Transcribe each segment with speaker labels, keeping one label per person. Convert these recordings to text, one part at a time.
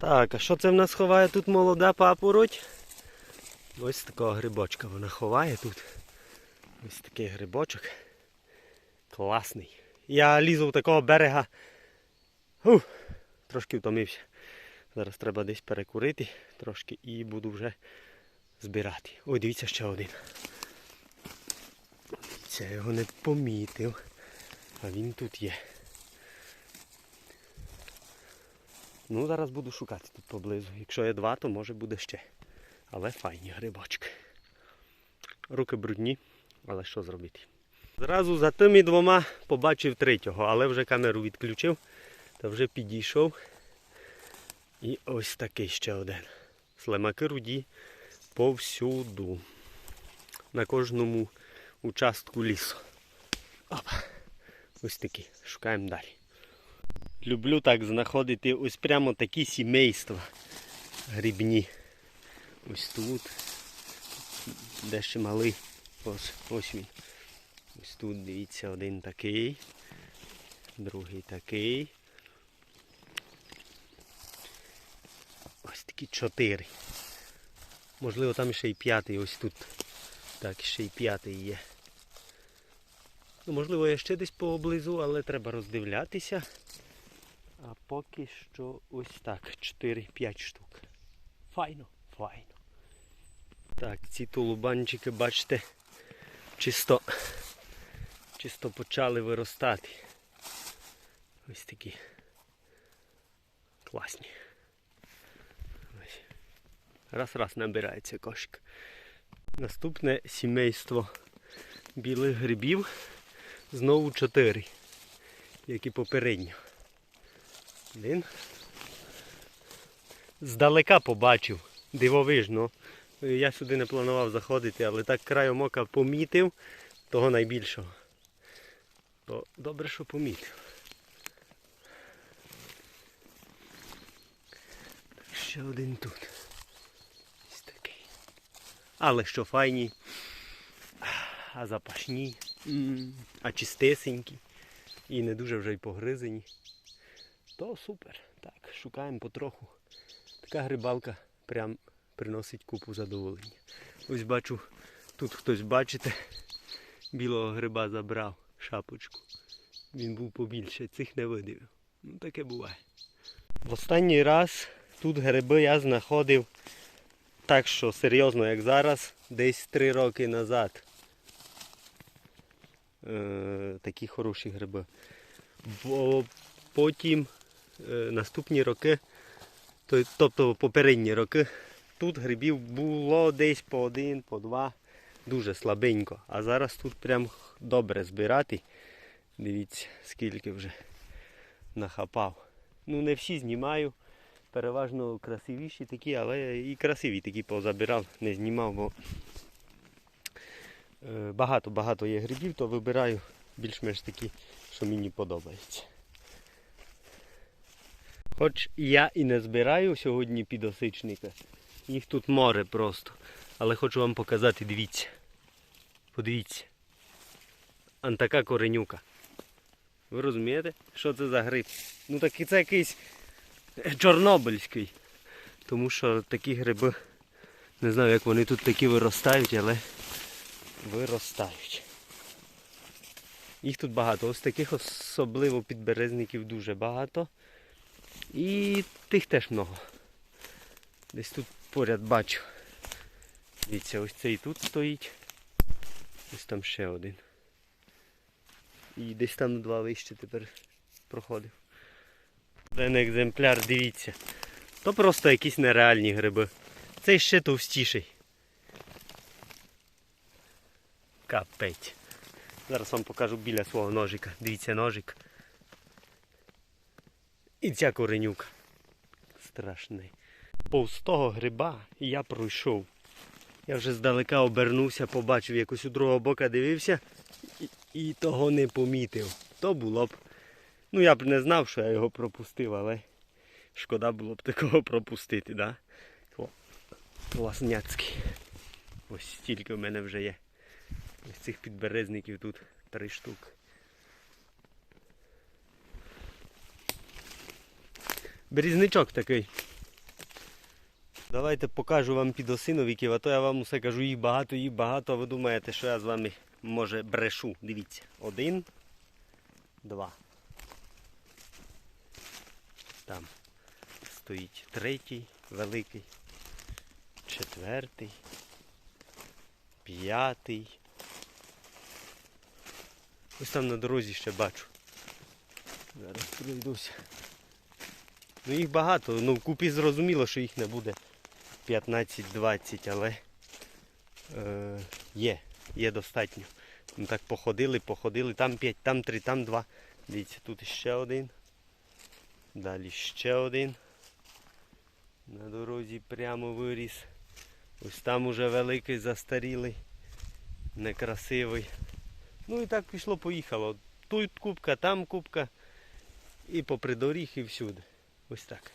Speaker 1: Так, а що це в нас ховає тут молода папороть? Ось такого грибочка вона ховає тут. Ось такий грибочок. Класний. Я лізу в такого берега. Ух, трошки втомився. Зараз треба десь перекурити трошки і буду вже збирати. Ой, дивіться ще один. Дивіться, я його не помітив. А він тут є. Ну, зараз буду шукати тут поблизу. Якщо є два, то може буде ще. Але файні грибочки. Руки брудні, але що зробити? Зразу за тими двома побачив третього, але вже камеру відключив та вже підійшов. І ось такий ще один. Слимаки руді повсюду. На кожному участку лісу. Опа. Ось такі. Шукаємо далі. Люблю так знаходити ось прямо такі сімейства грибні. Ось тут. Де ще малий. Ось, ось він. Ось тут дивіться один такий. Другий такий. Ось такі чотири. Можливо там ще й п'ятий ось тут. Так, ще й п'ятий є. Ну, можливо, я ще десь поблизу, але треба роздивлятися. А поки що ось так, 4-5 штук. Файно, файно. Так, ці тулубанчики, бачите, чисто, чисто почали виростати. Ось такі класні. Ось. Раз-раз набирається кошик. Наступне сімейство білих грибів. Знову чотири, як і попередньо. Один. Здалека побачив. Дивовижно. Я сюди не планував заходити, але так краєм ока помітив того найбільшого. То добре, що помітив. Ще один тут. Ось такий. Але що файні. А запашні, а чистесенькі. І не дуже вже й погризені. То супер. Так, шукаємо потроху. Така грибалка прям приносить купу задоволення. Ось бачу, тут хтось, бачите, білого гриба забрав шапочку. Він був побільше, цих не видивив. Ну таке буває. В останній раз тут гриби я знаходив так, що серйозно, як зараз, десь три роки назад. Е, такі хороші гриби. Бо потім наступні роки, тобто попередні роки, тут грибів було десь по один, по два, дуже слабенько. А зараз тут прям добре збирати. Дивіться, скільки вже нахапав. Ну не всі знімаю. Переважно красивіші такі, але і красиві такі позабирав, не знімав, бо е, багато-багато є грибів, то вибираю більш-менш такі, що мені подобаються. Хоч я і не збираю сьогодні підосичника, їх тут море просто. Але хочу вам показати, дивіться. Подивіться. Ан така коренюка. Ви розумієте, що це за гриб? Ну так і це якийсь чорнобильський. Тому що такі гриби, не знаю як вони тут такі виростають, але виростають. Їх тут багато. Ось таких особливо підберезників дуже багато. І тих теж много. Десь тут поряд бачу. Дивіться, ось цей тут стоїть. Ось там ще один. І десь там два вище тепер проходив. Один екземпляр, дивіться. То просто якісь нереальні гриби. Цей ще товстіший. Капець. Зараз вам покажу біля свого ножика. Дивіться ножик. І ця коренюка. Страшний. Повз того гриба я пройшов. Я вже здалека обернувся, побачив якось у другого бока дивився і, і того не помітив. То було б. Ну я б не знав, що я його пропустив, але шкода було б такого пропустити, да? О, Класняцький. Ось стільки в мене вже є. Ось цих підберезників тут три штуки. Берізничок такий. Давайте покажу вам підосиновиків, а то я вам усе кажу, їх багато, їх багато, а ви думаєте, що я з вами може брешу. Дивіться. Один, два. Там стоїть третій, великий, четвертий, п'ятий. Ось там на дорозі ще бачу. Зараз пройдуся. Ну їх багато, ну вкупі зрозуміло, що їх не буде 15-20, але е, є, є достатньо. Ну так походили, походили, там 5, там 3, там 2. Дивіться, тут ще один. Далі ще один. На дорозі прямо виріс. Ось там уже великий застарілий, некрасивий. Ну і так пішло, поїхало. Тут кубка, там кубка. І попри доріг і всюди. Ось так.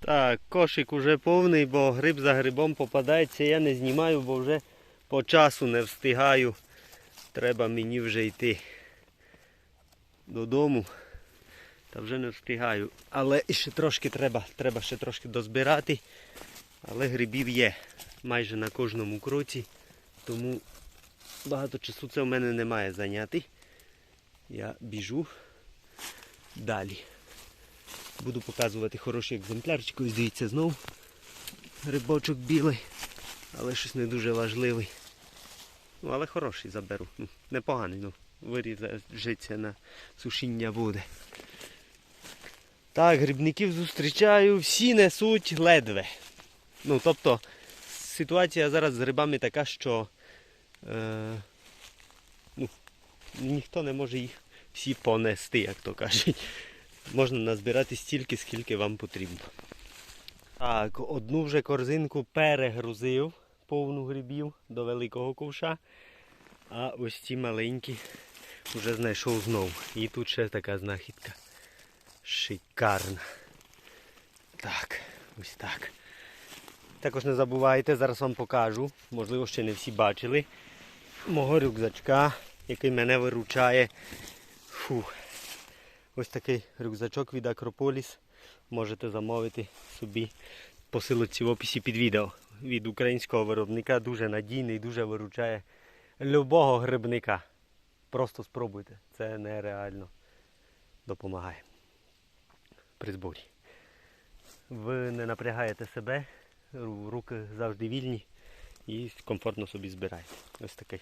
Speaker 1: Так, кошик уже повний, бо гриб за грибом попадається. Я не знімаю, бо вже по часу не встигаю. Треба мені вже йти додому. Та вже не встигаю. Але ще трошки треба, треба ще трошки дозбирати. Але грибів є майже на кожному кроці. Тому багато часу це в мене немає зайняти. Я біжу далі. Буду показувати хороший екземплярчик. Ось дивіться знов. Грибочок білий, але щось не дуже важливий. Ну, але хороший заберу. Ну, непоганий, ну, виріжеться на сушіння буде. Так, грибників зустрічаю, всі несуть ледве. Ну, тобто, ситуація зараз з грибами така, що е, ну, ніхто не може їх всі понести, як то кажуть. Можна назбирати стільки, скільки вам потрібно. Так, одну вже корзинку перегрузив повну грибів до великого ковша. А ось ці маленькі вже знайшов знову. І тут ще така знахідка. Шикарна. Так, ось так. Також не забувайте, зараз вам покажу, можливо, ще не всі бачили, мого рюкзачка, який мене виручає. Фу. Ось такий рюкзачок від Акрополіс. Можете замовити собі по силоці в описі під відео. Від українського виробника дуже надійний, дуже виручає любого грибника. Просто спробуйте. Це нереально допомагає при зборі. Ви не напрягаєте себе, руки завжди вільні і комфортно собі збираєте. Ось такий.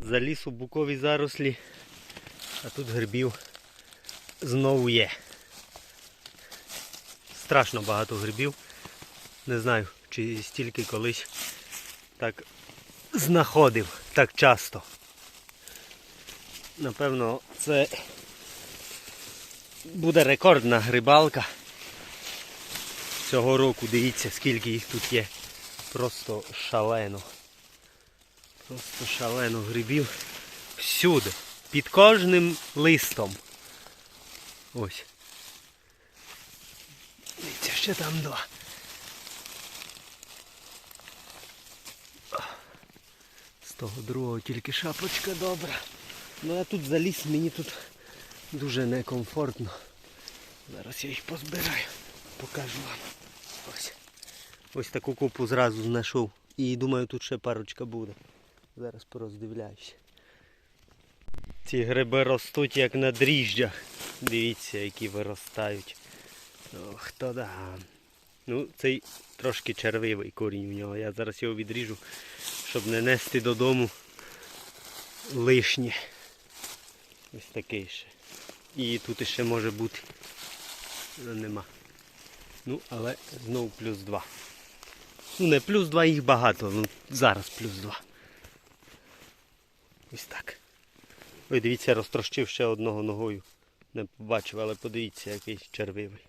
Speaker 1: Заліз у букові зарослі, а тут грибів знову є. Страшно багато грибів. Не знаю, чи стільки колись так знаходив так часто. Напевно, це буде рекордна грибалка цього року. Дивіться, скільки їх тут є. Просто шалено. Просто шалено грибів. Всюди. Під кожним листом. Ось. Дивіться, ще там два. З того другого тільки шапочка добра. Ну я тут заліз, мені тут дуже некомфортно. Зараз я їх позбираю. Покажу вам. Ось. Ось таку купу зразу знайшов. І думаю, тут ще парочка буде. Зараз пороздивляюся. Ці гриби ростуть як на дріжджах. Дивіться, які виростають. Ох, да. Ну, цей трошки червивий корінь у нього. Я зараз його відріжу, щоб не нести додому лишнє. Ось такий ще. І тут ще може бути. Ну, Нема. Ну, але знову плюс два. Ну не плюс два, їх багато, ну зараз плюс два. Ось так. Ой, дивіться, розтрощив ще одного ногою. Не побачив, але подивіться, який червивий.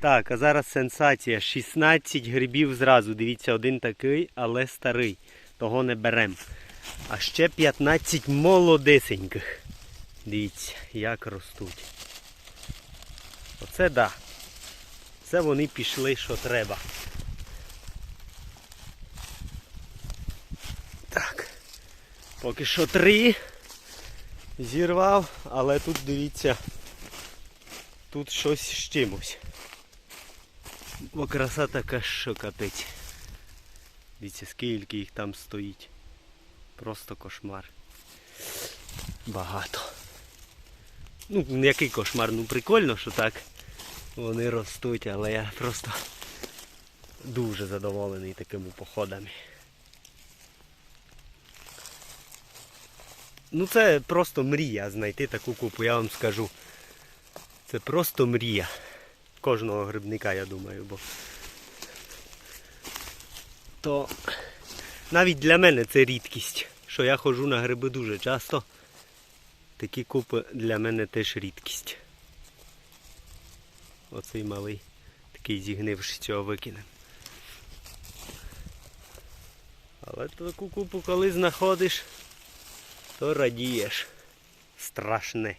Speaker 1: Так, а зараз сенсація. 16 грибів зразу. Дивіться, один такий, але старий. Того не берем. А ще 15 молодесеньких. Дивіться, як ростуть. Оце да. Це вони пішли, що треба. Так. Поки що три зірвав, але тут дивіться, тут щось з чимось. Бо краса така, що капець. Дивіться, скільки їх там стоїть. Просто кошмар. Багато. Ну, який кошмар, ну прикольно, що так вони ростуть, але я просто дуже задоволений такими походами. Ну це просто мрія знайти таку купу, я вам скажу. Це просто мрія кожного грибника, я думаю, бо то навіть для мене це рідкість, що я ходжу на гриби дуже часто. Такі купи для мене теж рідкість. Оцей малий, такий зігнивши цього викинем. Але таку купу, коли знаходиш, то радієш. Страшне.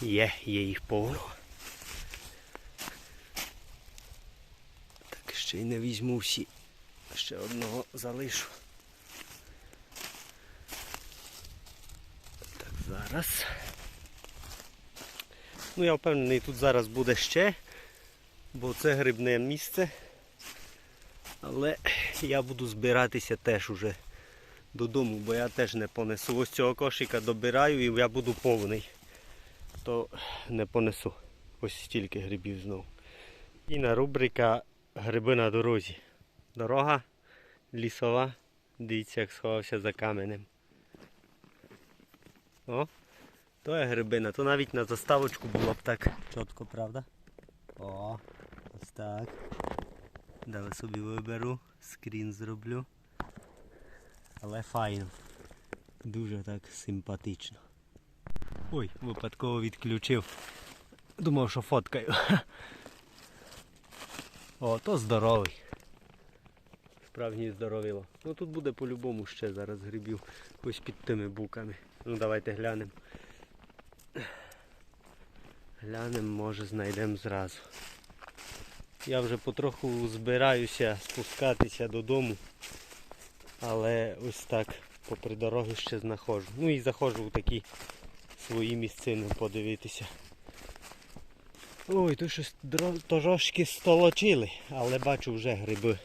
Speaker 1: Є, є їх повно. Так ще й не візьму всі. Ще одного залишу. Так, зараз. Ну я впевнений, тут зараз буде ще, бо це грибне місце. Але я буду збиратися теж уже додому, бо я теж не понесу. Ось цього кошика добираю і я буду повний. То не понесу. Ось стільки грибів знову. І на рубрика Гриби на дорозі. Дорога лісова. Дивіться, як сховався за каменем. О, то є грибина. То навіть на заставочку було б так чітко, правда? О, ось так. Далі собі виберу, скрін зроблю. Але файно. Дуже так симпатично. Ой, випадково відключив. Думав, що фоткаю. О, то здоровий. Справжній здоровіло. Ну тут буде по-любому ще зараз грибів. Ось під тими буками. Ну давайте глянемо. Глянемо, може знайдемо зразу. Я вже потроху збираюся спускатися додому. Але ось так попри дороги ще знаходжу. Ну і заходжу в такі свої місцини подивитися. Ой, тут щось трошки столочили, але бачу вже гриби.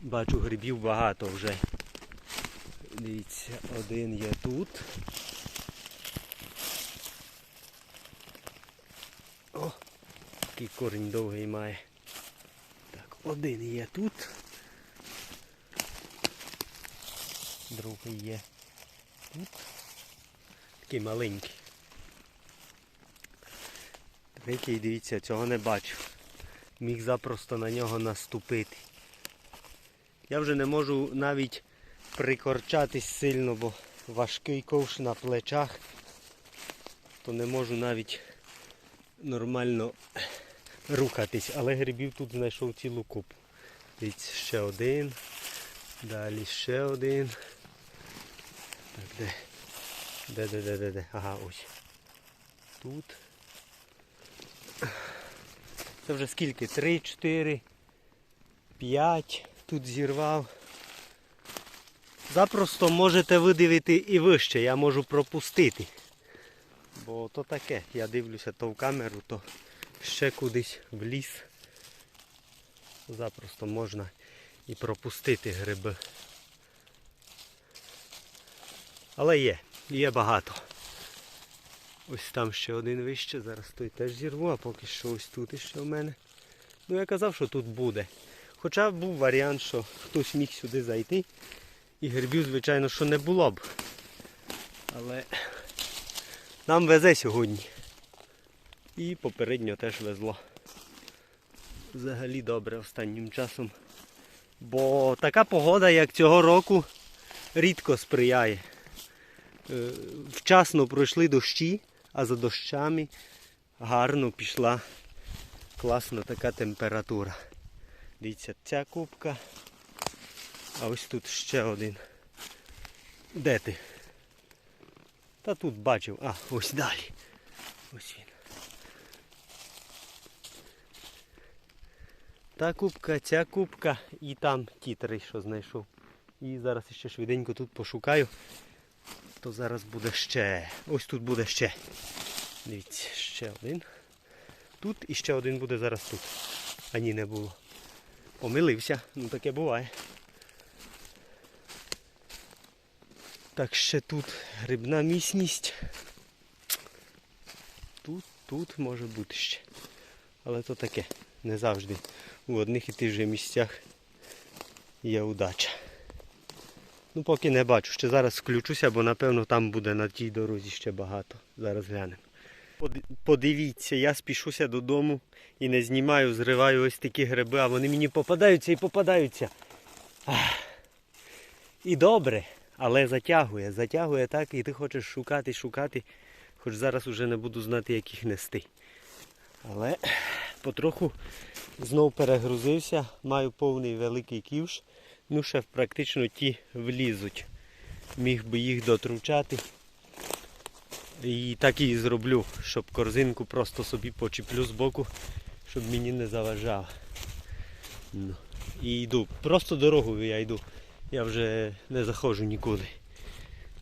Speaker 1: Бачу грибів багато вже. Дивіться, один є тут. О, який корінь довгий має. Один є тут. Другий є тут. Такий маленький. Третій, дивіться, цього не бачив. Міг запросто на нього наступити. Я вже не можу навіть прикорчатись сильно, бо важкий ковш на плечах, то не можу навіть нормально рухатись. Але грибів тут знайшов цілу купу. Дивіться, ще один. Далі ще один. Так, де? Де, де, де, де, де? Ага, ось. Тут. Це вже скільки? Три, чотири, п'ять. Тут зірвав. Запросто можете видивити і вище, я можу пропустити. Бо то таке, я дивлюся то в камеру, то ще кудись в ліс. Запросто можна і пропустити гриби. Але є, є багато. Ось там ще один вище, зараз той теж зірву, а поки що ось тут іще в мене. Ну я казав, що тут буде. Хоча був варіант, що хтось міг сюди зайти. І грибів, звичайно, що не було б. Але нам везе сьогодні. І попередньо теж везло. Взагалі добре останнім часом. Бо така погода, як цього року, рідко сприяє. Е, Вчасно пройшли дощі, а за дощами гарно пішла класна така температура. Дивіться, ця кубка. А ось тут ще один. Де ти? Та тут бачив. А, ось далі. Ось він. Та кубка, ця кубка і там ті три, що знайшов. І зараз ще швиденько тут пошукаю. То зараз буде ще. Ось тут буде ще. Дивіться, ще один. Тут і ще один буде зараз тут. А ні, не було. Помилився, ну таке буває. Так ще тут грибна міцність. Тут, тут може бути ще. Але то таке. Не завжди. У одних і тих же місцях є удача. Ну поки не бачу. Ще зараз включуся, бо напевно там буде на тій дорозі ще багато. Зараз глянемо. Подивіться, я спішуся додому і не знімаю, зриваю ось такі гриби, а вони мені попадаються і попадаються. Ах. І добре, але затягує, затягує так, і ти хочеш шукати, шукати. Хоч зараз уже не буду знати, як їх нести. Але потроху знов перегрузився, маю повний великий ківш. Ну, ще практично ті влізуть. Міг би їх дотручати. І так і зроблю, щоб корзинку просто собі почіплю з боку, щоб мені не заважав. Ну. І йду. Просто дорогою я йду. Я вже не заходжу нікуди.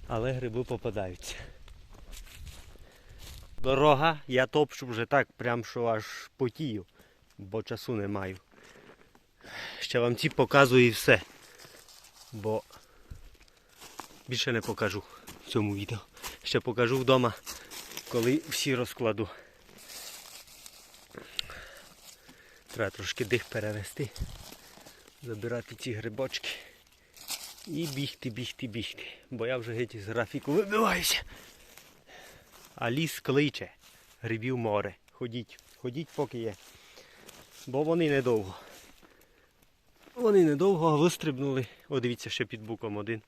Speaker 1: Але гриби попадаються. Дорога, я топчу вже так, прям що аж потію, бо часу не маю. Ще вам ці показую і все. Бо більше не покажу в цьому відео. Ще покажу вдома, коли всі розкладу. Треба трошки дих перевести, забирати ці грибочки і бігти, бігти, бігти. Бо я вже геть із графіку вибиваюся. А ліс кличе, грибів море. Ходіть, ходіть поки є. Бо вони недовго. Вони недовго вистрибнули. О, дивіться, ще під буком один.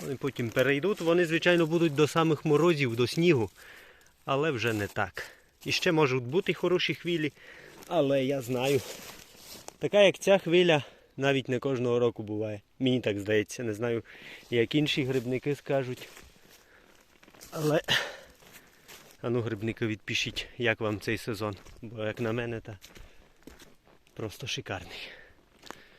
Speaker 1: Вони потім перейдуть, вони, звичайно, будуть до самих морозів, до снігу, але вже не так. І ще можуть бути хороші хвилі, але я знаю. Така як ця хвиля навіть не кожного року буває. Мені так здається, не знаю, як інші грибники скажуть. Але ану грибники відпишіть, як вам цей сезон. Бо як на мене, та просто шикарний.